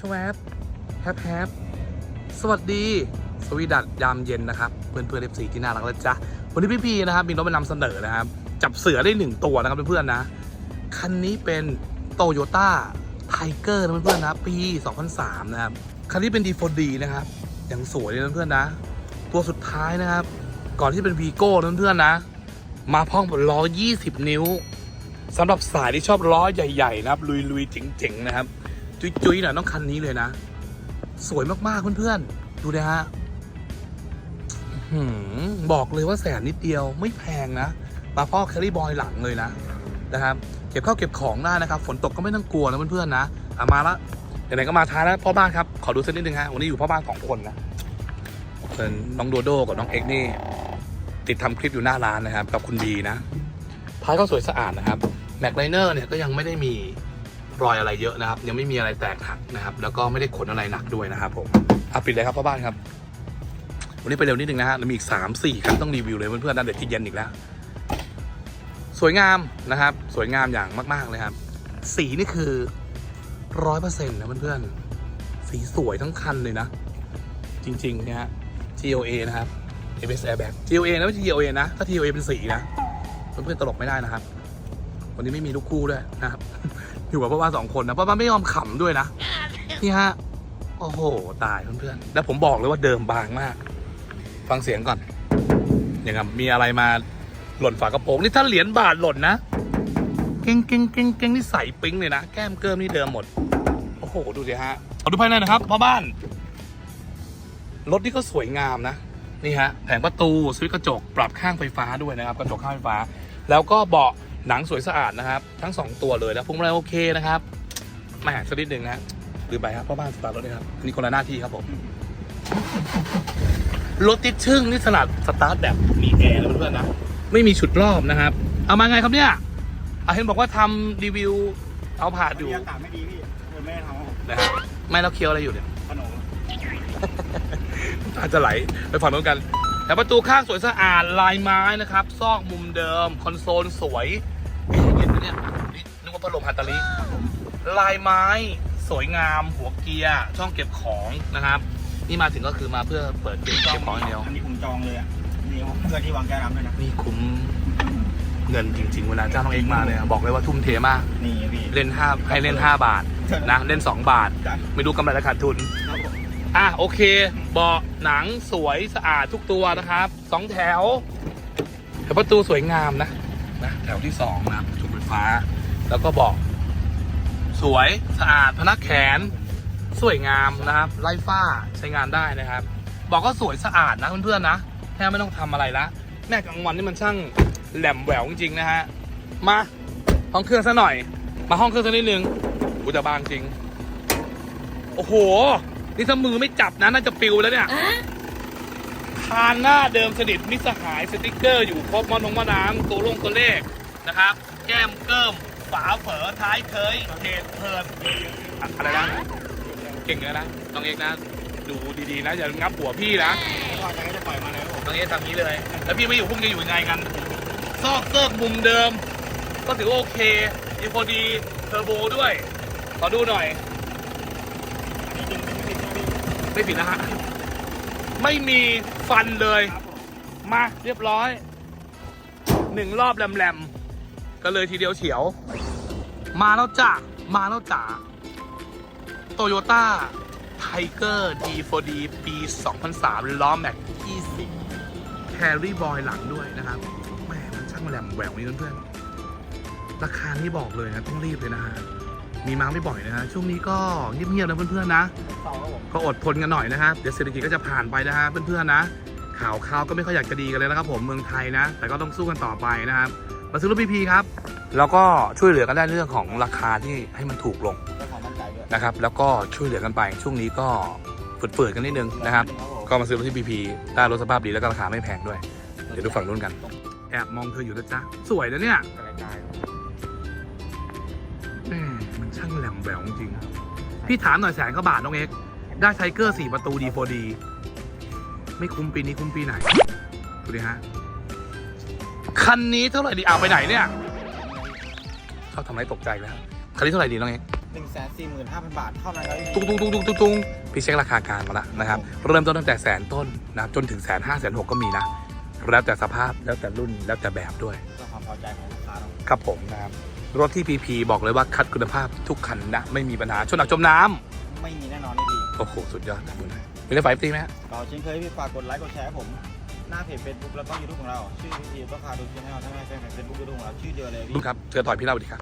ชวบแฮปแฮปสวัสดี สวีดัตยามเย็นนะครับ เพื่อนเพื่อนเอฟซีที่น่ารักเลยจ้ะวันนี้พี่พีนะครับมีรถมานำเสนอนะครับ จับเสือได้หนึ่งตัวนะครับเพื่อนๆนะ คันนี้เป็นโตโยต้าไทเกอร์นะเพื่อนๆนะปี 2003 นะครับ คันนี้เป็น D4D นะครับอย่างสวยเลยนะเพื่อนๆนะ ตัวสุดท้ายนะครับ ก่อนที่เป็นวีโก้นะเพื่อนๆนะ มาพร้อมกับล้อ 20 นิ้วสำหรับสายที่ชอบล้อใหญ่ ๆ นะครับ ลุยๆเจ๋งๆนะครับ จุยๆหน่อยต้องคันนี้เลยนะ สวยมากๆเพื่อนๆ ดูนะฮะบอกเลยว่าแสนนิดเดียวไม่แพงนะมาพ่อแครี่บอยหลังเลยนะนะครับเก็บข้าวเก็บของได้นะครับฝนตกก็ไม่ต้องกลัวนะเพื่อนๆนะอะมาละไหนๆก็มาท้ายแล้วพ่อบ้านครับขอดูสักนิดนึงฮะวันนี้อยู่พ่อบ้านสองคนนะเป็นน้องโดโดกับน้องเอ็กนี่ ติดทำคลิปอยู่หน้าร้านนะครับ กับคุณบีนะท้ายก็สวยสะอาดนะครับแม็กไลเนอร์เนี่ยก็ยังไม่ได้มี รอยอะไรเยอะนะครับ ยังไม่มีอะไรแตกหักนะครับ แล้วก็ไม่ได้ขนอะไรหนักด้วยนะครับผมเอาปิดเลยครับพ่อบ้านครับ วันนี้ไปเร็วนิดนึงนะฮะมีอีกสามสี่คันต้องรีวิวเลยเพื่อนๆนะเดี๋ยวที่เย็นอีกแล้ว สวยงามนะครับ สวยงามอย่างมาก ๆเลยครับ สีนี่คือร้อยเปอร์เซ็นต์นะเพื่อนๆสีสวยทั้งคันเลยนะ จริงๆนะฮะ GOA นะครับ ABS Airbag GOA นะไม่ใช่ TOA นะ ถ้า TOA เป็นสีนะเพื่อนๆตลกไม่ได้นะครับ วันนี้ไม่มีลูกคู่ด้วยนะครับ อยู่กับพ่อบ้าสองคนนะพ่อบ้าไม่ยอมขำด้วยนะนี่ฮะโอ้โหตายเพื่อนๆแล้วผมบอกเลยว่าเดิมบางมาก ฟังเสียงก่อนอย่างกับมีอะไรมาหล่นฝากระโปรงนี่ถ้าเหรียญบาทหล่นนะเก่งเก่งเก่งเก่งนี่ใส่ปิ๊งเลยนะแก้มเกิมนี่เดิมหมดโอ้โหดูสิฮะเอาดูภายในนะครับพ่อบ้านรถนี่ก็สวยงามนะนี่ฮะแผงประตูสวิตช์กระจกปรับข้างไฟฟ้าด้วยนะครับ กระจกข้างไฟฟ้า แล้วก็เบาะ หนังสวยสะอาดนะครับ ทั้งสองตัวเลยแล้วพวงมาลัยโอเคนะครับแหมาสักนิดหนึ่งนะลืมไปครับพ่อบ้านสตาร์ทรถเลยครับอันนี่คนละหน้าที่ครับผมรถติดชึ่งนี่สลัดสตาร์ทแบบมีแอร์แล้วเพื่อนๆนะไม่มีฉุดรอบนะครับ เอามาไงครับเนี่ยเอาเห็นบอกว่าทำรีวิวเอาผ่านอยู่อากาศไม่ดีพี่เลยไม่ได้ทำครับผมนะฮะไม่แล้วเคี้ยวอะไรอยู่เนี่ยขนมตาจะไหลไปฝั่งนู้นกัน แต่ประตูข้างสวยสะอาดลายไม้นะครับ ซอกมุมเดิม คอนโซลสวยเอ๊ะเย็นนะเนี่ยนี่นึกว่าพัดลมฮัตตาลิลายไม้สวยงามหัวเกียร์ช่องเก็บของนะครับ นี่มาถึงก็คือมาเพื่อเปิดเก็บเก็บของอย่างเดียวอันนี้ผมจองเลยอะนี่ผมเพื่อนที่วางแก้วน้ำด้วยนะนี่คุ้มเงินจริง ๆ เวลาจ้างน้องเอกมาเนี่ยบอกเลยว่าทุ่มเทมากนี่พี่เล่นห้าให้เล่น 5 บาทนะเล่น 2 บาทจ้ะไม่รู้กำไรหรือขาดทุนครับผม อะโอเค เบาะหนังสวยสะอาดทุกตัวนะครับสองแถวแถวประตูสวยงามนะนะแถวที่สองนะครับจุดไฟฟ้า แล้วก็เบาะสวยสะอาดพนักแขน สวยงามนะครับไล่ฝ้าใช้งานได้นะครับเบอกก็สวยสะอาดนะเพื่อนๆนะแทบไม่ต้องทำอะไรละแม่กลางวันนี่มันช่างแหลมแหววจริงๆนะฮะมาห้องเครื่องซะหน่อย มาห้องเครื่องสักนิดนึงกูจะบางจริง โอ้โห นี่ถ้ามือไม่จับนะน่าจะปิวแล้วเนี่ยคานหน้าเดิมสนิทมิตรสหายสติกเกอร์อยู่ครบมอนงมะน้ำตัวลงตัวเลขนะครับ แก้มเกิมฝาเฝอท้ายเคยเพจเพลินอะอะไรนะเก่งเลยนะน้องเอกนะ ดูดีๆนะอย่างับหัวพี่นะว่าจะให้จะปล่อยมาเลยครับผมน้องเอกทำนี้เลย แล้วพี่ไม่อยู่พวกนี้อยู่ยังไงกันซอกเซิกมุมเดิม ก็ถือว่าโอเคมีพอดีเทอร์โบด้วย ขอดูหน่อยอันนี้ดึง ไม่ผิดนะฮะ ไม่มีฟันเลย มาเรียบร้อย หนึ่งรอบแหลมๆ ก็เลยทีเดียวเฉียว มาแล้วจ้ะ มาแล้วจ้ะโตโยต้าไทเกอร์ D4D ปี 2003 ล้อแม็ก 20 แครี่บอยหลังด้วยนะครับแหม่มันช่างแหลมแหววนี่เพื่อนๆ ราคานี้บอกเลยนะ ต้องรีบเลยนะฮะ มีมาไม่บ่อยนะฮะช่วงนี้ก็เงียบๆนะเพื่อนๆนะเสาครับผมก็อดทนกันหน่อยนะครับเดี๋ยวเศรษฐกิจก็จะผ่านไปนะฮะเพื่อนๆนะข่าวข่าวก็ไม่ค่อยอยากจะดีกันเลยนะครับผมเมืองไทยนะ แต่ก็ต้องสู้กันต่อไปนะครับมาซื้อรถพีพีครับแล้วก็ช่วยเหลือกันได้เรื่องของราคาที่ให้มันถูกลงเจ้าของมั่นใจด้วยนะครับ แล้วก็ช่วยเหลือกันไป ช่วงนี้ก็ฝืดๆกันนิดนึงนะครับ ก็มาซื้อรถที่พีพีได้รถสภาพดีแล้วก็ราคาไม่แพงด้วย เดี๋ยวดูฝั่งนู้นกัน แอบมองเธออยู่นะจ๊ะสวยนะเนี่ย กระจายแม่มันช่างแหลมแหววจริงๆพี่ถามหน่อยแสนกว่าบาทน้องเอ็กซ์ได้ไทเกอร์สี่ประตูดีโฟดี ไม่คุ้มปีนี้คุ้มปีไหน ดูดิฮะ คันนี้เท่าไหร่ดีเอาไปไหนเนี่ยชอบทำให้ตกใจแล้วคันนี้เท่าไหร่ดีน้องเอ็กซ์หนึ่งแสนสี่หมื่นห้าพันบาทเท่านั้นครับพี่ตุ้งตุ้งตุ้งตุ้งตุ้งตุ้งพี่เช็คราคากลางมาแล้วนะครับ เริ่มต้นตั้งแต่แสนต้นนะครับจนถึงแสนห้าแสนหกก็มีนะ แล้วแต่สภาพแล้วแต่รุ่นแล้วแต่แบบด้วยเพื่อความพอใจของลูกค้าเนาะครับผมนะครับ รถที่ PP บอกเลยว่าคัดคุณภาพทุกคันนะ ไม่มีปัญหาชนหนักจมน้ำไม่มีแน่นอนนี่พี่โอ้โห สุดยอดนะคุณนะมีได้ไฟตีไหมฮะเราเช่นเคยพี่ฝากกดไลค์กดแชร์ให้ผม หน้าเพจเฟซบุ๊กแล้วก็ยูทูบของเรา ชื่อพีพีก็พาดูชแนลถ้าไม่ใช่เฟซบุ๊กยูทูบของเราชื่อเดียวเลยดูพี่ ครับเจอต่อยพี่เล่าดีครับ